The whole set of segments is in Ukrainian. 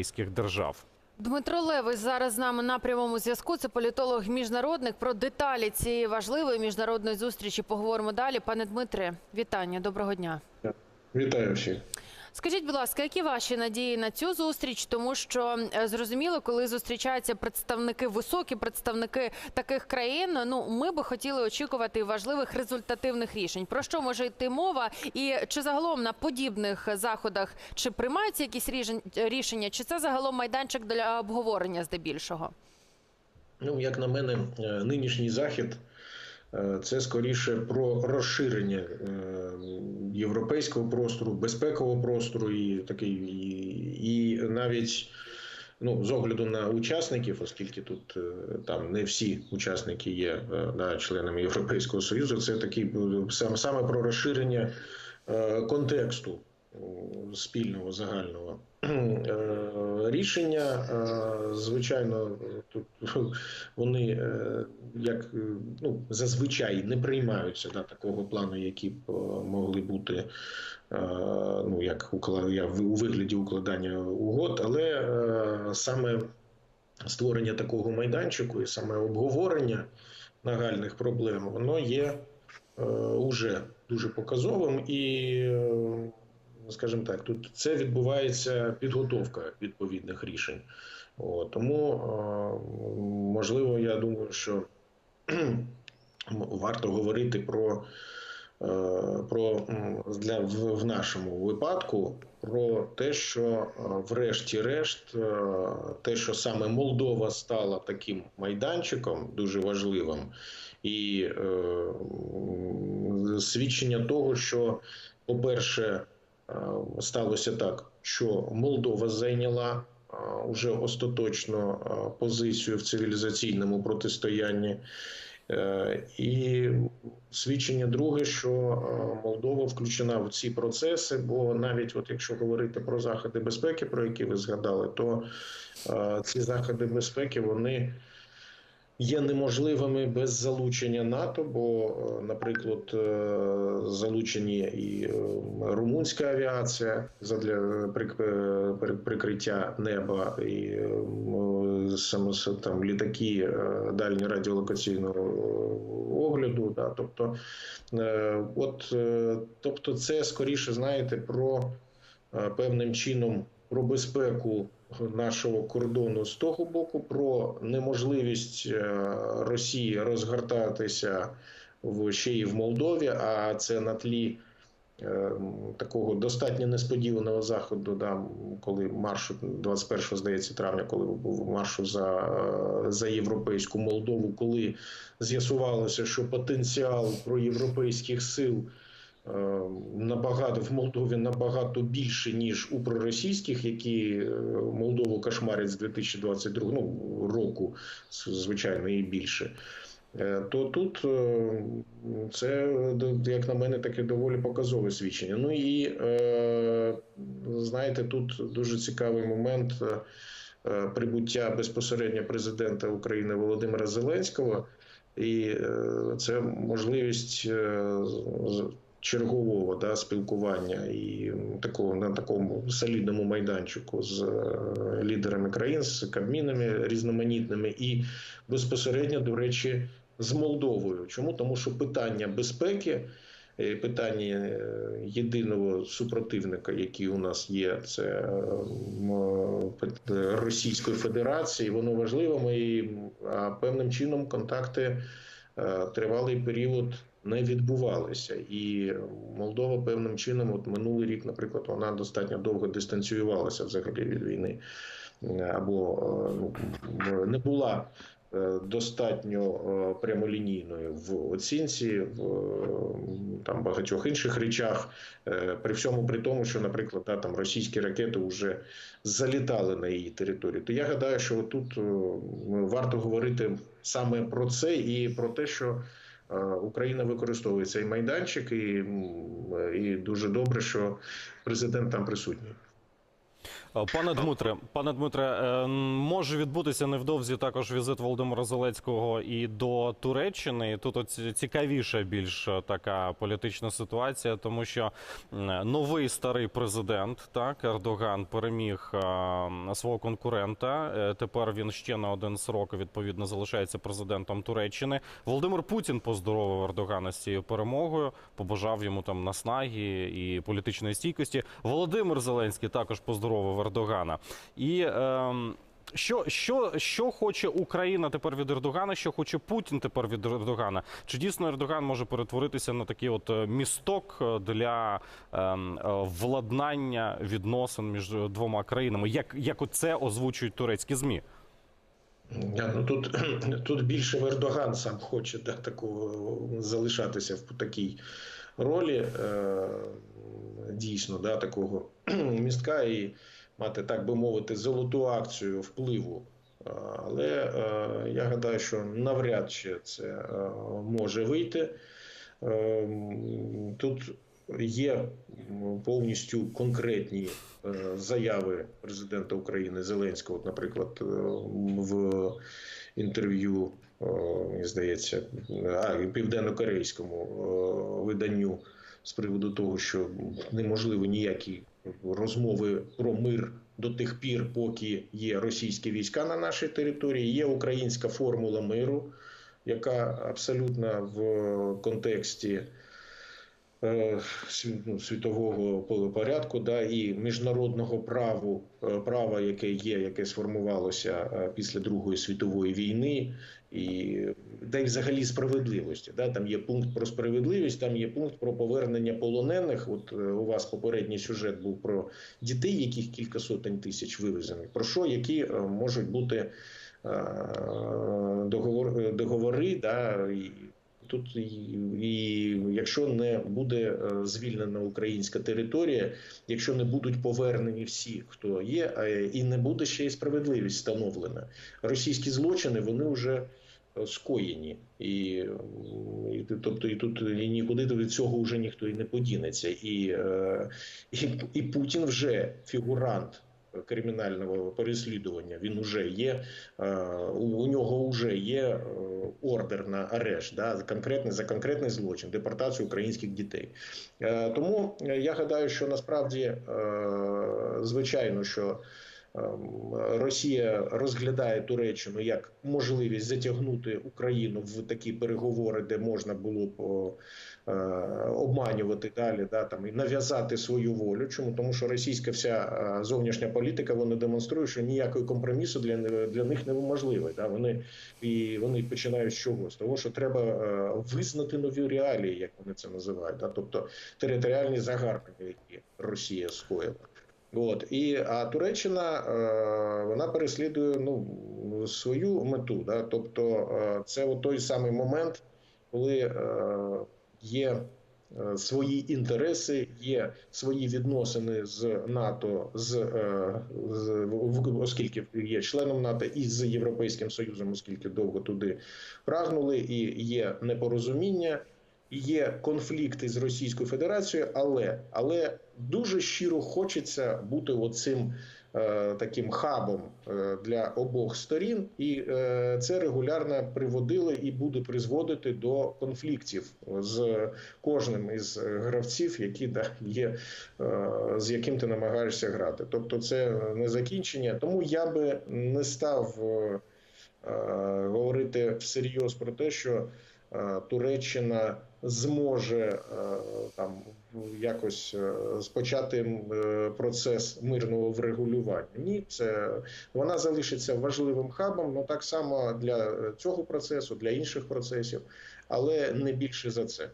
європейських держав. Дмитро Левий зараз з нами на прямому зв'язку. Це політолог міжнародник. Про деталі цієї важливої міжнародної зустрічі поговоримо далі. Пане Дмитре, вітання, доброго дня. Вітаю всіх. Скажіть, будь ласка, які ваші надії на цю зустріч? Тому що е, зрозуміло, коли зустрічаються представники, високі представники таких країн, ну ми би хотіли очікувати важливих результативних рішень. Про що може йти мова? І чи загалом на подібних заходах чи приймаються якісь рішення, чи це загалом майданчик для обговорення здебільшого? Ну, як на мене, е, нинішній захід е, це скоріше про розширення е, європейського простору, безпекового простору і такий, і, і навіть. Ну, з огляду на учасників, оскільки тут е, там не всі учасники є е, да, членами Європейського Союзу, це такий е, сам саме про розширення е, контексту е, спільного загального Е, рішення. е, Звичайно, тут вони е, як ну зазвичай не приймаються да, такого плану, які б могли бути ну як у вигляді укладання угод, але саме створення такого майданчику і саме обговорення нагальних проблем, воно є уже дуже показовим і. Скажімо так, тут це відбувається підготовка відповідних рішень. От, тому можливо, я думаю, що варто говорити про, е, про для в, в нашому випадку про те, що е, врешті-решт, е, те, що саме Молдова стала таким майданчиком дуже важливим, і е, свідчення того, що, по-перше, сталося так, що Молдова зайняла е, уже остаточно е, позицію в цивілізаційному протистоянні. Е, І свідчення друге, що е, Молдова включена в ці процеси, бо навіть от якщо говорити про заходи безпеки, про які ви згадали, то е, ці заходи безпеки вони є неможливими без залучення НАТО, бо, е, наприклад, е, залучені і е, румунська авіація задля прик- прикриття неба, і там літаки е, радіолокаційного огляду. Да, тобто, от, тобто, це скоріше знаєте про певним чином про безпеку нашого кордону з того боку, про неможливість е, Росії розгортатися в ще й в Молдові, а це на тлі. е, Такого достатньо несподіваного заходу, да, коли маршу 21 здається травня, коли був маршу за, е, за європейську Молдову, коли з'ясувалося, що потенціал проєвропейських сил набагато в Молдові набагато більше ніж у проросійських, які е, Молдову кошмарять з 2022 ну, року, звичайно, і більше. Е, То тут е, це, як на мене, таке доволі показове свідчення. Ну і знаєте, тут дуже цікавий момент прибуття безпосередньо президента України Володимира Зеленського, і це можливість чергового да, спілкування і такого на такому солідному майданчику з е, лідерами країн, з кабмінами різноманітними, і безпосередньо, до речі, з Молдовою. Чому? Тому що питання безпеки. е, Питання е, єдиного супротивника, який у нас є, це Російської Федерації. Воно важливо, а певним чином контакти тривалий період не відбувалися. І Молдова певним чином, от минулий рік, наприклад, вона достатньо довго дистанціювалася взагалі від війни, Е, або е, ну, не була е, достатньо прямолінійною в оцінці, в там багатьох інших речах, при всьому при тому, що, наприклад, да, там російські ракети вже залітали на її територію. То я гадаю, що тут варто говорити саме про це і про те, що Україна використовує цей майданчик, і, і дуже добре, що президент там присутній. Е, Пане Дмитре, пане Дмитре, е, може відбутися невдовзі також візит Володимира Зеленського і до Туреччини. Тут от цікавіша більш е, така політична ситуація, тому що новий старий президент, так Ердоган, переміг свого конкурента. Тепер він ще на один срок відповідно залишається президентом Туреччини. Володимир Путін поздоровив Ердогана з цією перемогою, побажав йому там наснаги і політичної стійкості. Володимир Зеленський також поздоровив Ердогана. І ем, що, що, що хоче Україна тепер від Ердогана? Що хоче Путін тепер від Ердогана? Чи дійсно Ердоган може перетворитися на такий от е, місток е, для ем, е, владнання відносин між двома країнами? Як, як оце озвучують турецькі змі? Ну, тут, тут більше Ердоган сам хоче да, такого залишатися в такій ролі, е, дійсно, да, такого містка і мати, так би мовити, золоту акцію впливу. Але е, я гадаю, що навряд чи це е, може вийти. Е, Тут є повністю конкретні заяви президента України Зеленського, от, наприклад, в інтерв'ю, мені здається, а, південно-корейському виданню з приводу того, що неможливо ніякі розмови про мир до тих пір, поки є російські війська на нашій території, є українська формула миру, яка абсолютно в контексті світового порядку, да, і міжнародного праву, е, права, яке є, яке сформувалося е, після Другої світової війни, і да й взагалі справедливості. Да, там є пункт про справедливість, там є пункт про повернення полонених. От е, у вас попередній сюжет був про дітей, яких кілька сотень тисяч вивезених. Про що які е, можуть бути е, договор, договори, да, і Тут і, і якщо не буде е, звільнена українська територія, якщо не будуть повернені всі, хто є, і не буде ще й справедливість встановлена. Російські злочини вони вже е, скоєні, і, і тобто і тут і нікуди від цього вже ніхто і не подінеться. І, е, і, і Путін вже фігурант. Кримінального переслідування він уже є. У нього вже є ордер на арешт, да, конкретний за конкретний злочин, депортацію українських дітей. Е, Тому е, я гадаю, що насправді е, звичайно, що Росія розглядає Туреччину як можливість затягнути Україну в такі переговори, де можна було б е, обманювати далі, да там і нав'язати свою волю. Чому тому, що російська вся е, зовнішня політика вона демонструє, що ніякої компромісу для для них неможливий. Да вони і вони починають з чого? З того, що треба е, визнати нові реалії, як вони це називають, да? тобто територіальні загарбники, які Росія скоїла. От і а Туреччина е, вона переслідує ну свою мету, да? тобто е, це от той самий момент, коли е, є свої інтереси, є свої відносини з НАТО, з, з оскільки є членом НАТО і з Європейським Союзом, оскільки довго туди прагнули, і є непорозуміння. Є конфлікти з Російською Федерацією, але але дуже щиро хочеться бути оцим е, таким хабом е, для обох сторін, і е, це регулярно приводило і буде призводити до конфліктів з кожним із гравців, які да, є, е, з яким ти намагаєшся грати. Тобто, це не закінчення. Тому я би не став е, е, говорити всерйоз про те, що е, Туреччина зможе е, там якось е, спочати е, процес мирного врегулювання. Ні, це вона залишиться важливим хабом, ну так само для цього процесу, для інших процесів, але не більше за це.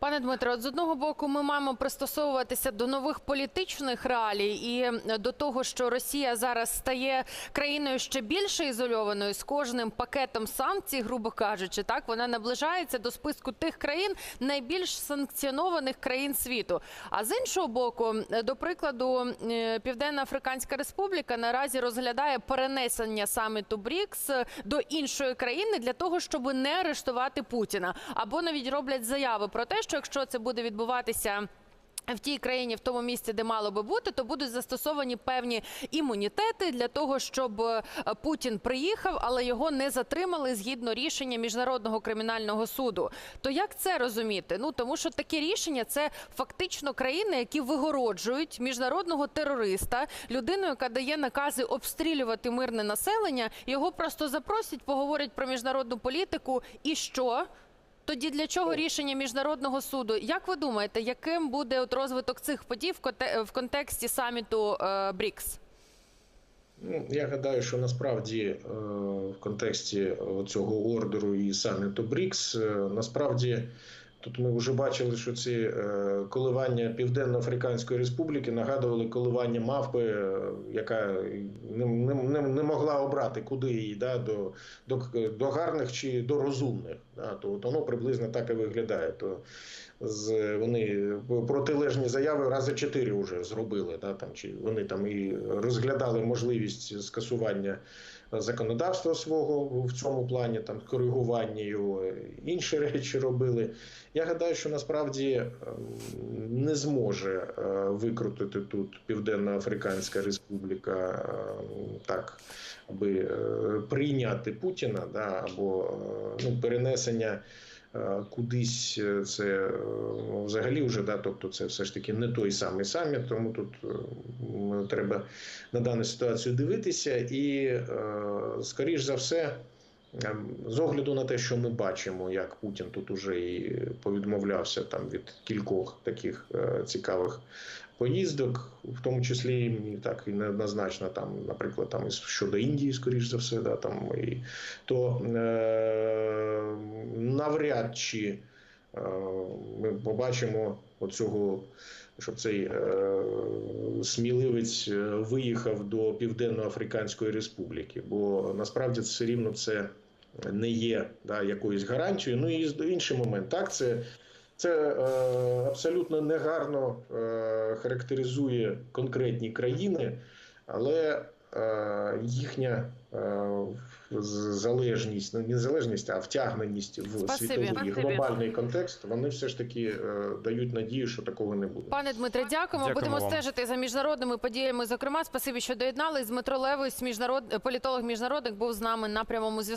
Пане Дмитро, з одного боку, ми маємо пристосовуватися до нових політичних реалій і до того, що Росія зараз стає країною ще більше ізольованою з кожним пакетом санкцій, грубо кажучи, так вона наближається до списку тих країн найбільш санкціонованих країн світу. А з іншого боку, до прикладу, е, Південна Африканська Республіка наразі розглядає перенесення саміту БРІКС до іншої країни для того, щоб не арештувати Путіна, або навіть роблять заяви про те, що якщо це буде відбуватися в тій країні, в тому місці, де мало би бути, то будуть застосовані певні імунітети для того, щоб е, Путін приїхав, але його не затримали згідно рішення міжнародного кримінального суду. То як це розуміти? Ну тому що таке рішення це фактично країни, які вигороджують міжнародного терориста, людину, яка дає накази обстрілювати мирне населення. Його просто запросять, поговорять про міжнародну політику. І що? Тоді для чого рішення міжнародного суду? Як ви думаєте, яким буде от розвиток цих подій в контексті саміту е, БРІКС? Ну, я гадаю, що насправді е, в контексті цього ордеру і саміту БРІКС, е, насправді тут ми вже бачили, що ці е, коливання Південно-Африканської Республіки нагадували коливання мавпи, е, яка не, не, не, не могла обрати, куди їй да, до, до, до гарних чи до розумних. Да, то от воно приблизно так і виглядає. То з вони протилежні заяви рази чотири вже зробили. Да, там чи вони там і розглядали можливість скасування законодавства свого в цьому плані, там коригування його, інші речі робили. Я гадаю, що насправді ем, не зможе е, викрутити тут Південно-Африканська Республіка ем, так, аби е, прийняти Путіна, да, або е, ну, перенесення. Е, Кудись е, це е, взагалі вже да, тобто це все ж таки не той самий саміт, тому тут треба на дану ситуацію дивитися, і скоріш за все, Ем, З огляду на те, що ми бачимо, як Путін тут уже і повідмовлявся там від кількох таких цікавих поїздок, в тому числі і так і неоднозначно, там, наприклад, там щодо Індії, скоріш за все, да, там і то е, навряд чи е, ми побачимо оцього. Щоб цей е, сміливець е, виїхав до Південно-Африканської Республіки, бо насправді все рівно це не є да, якоюсь гарантією. Ну і інший момент, так, це, це е, абсолютно негарно е, характеризує конкретні країни, але е, їхня е, залежність, ну не залежність, а втягненість в Спасибі. світовий Спасибі. глобальний контекст, вони все ж таки е, дають надію, що такого не буде. Пане Дмитре, дякуємо. Дякуємо Будемо вам. стежити за міжнародними подіями. Зокрема, спасибі, що доєднались. Дмитро Левось, міжнарод політолог міжнародник, був з нами на прямому зв'язку.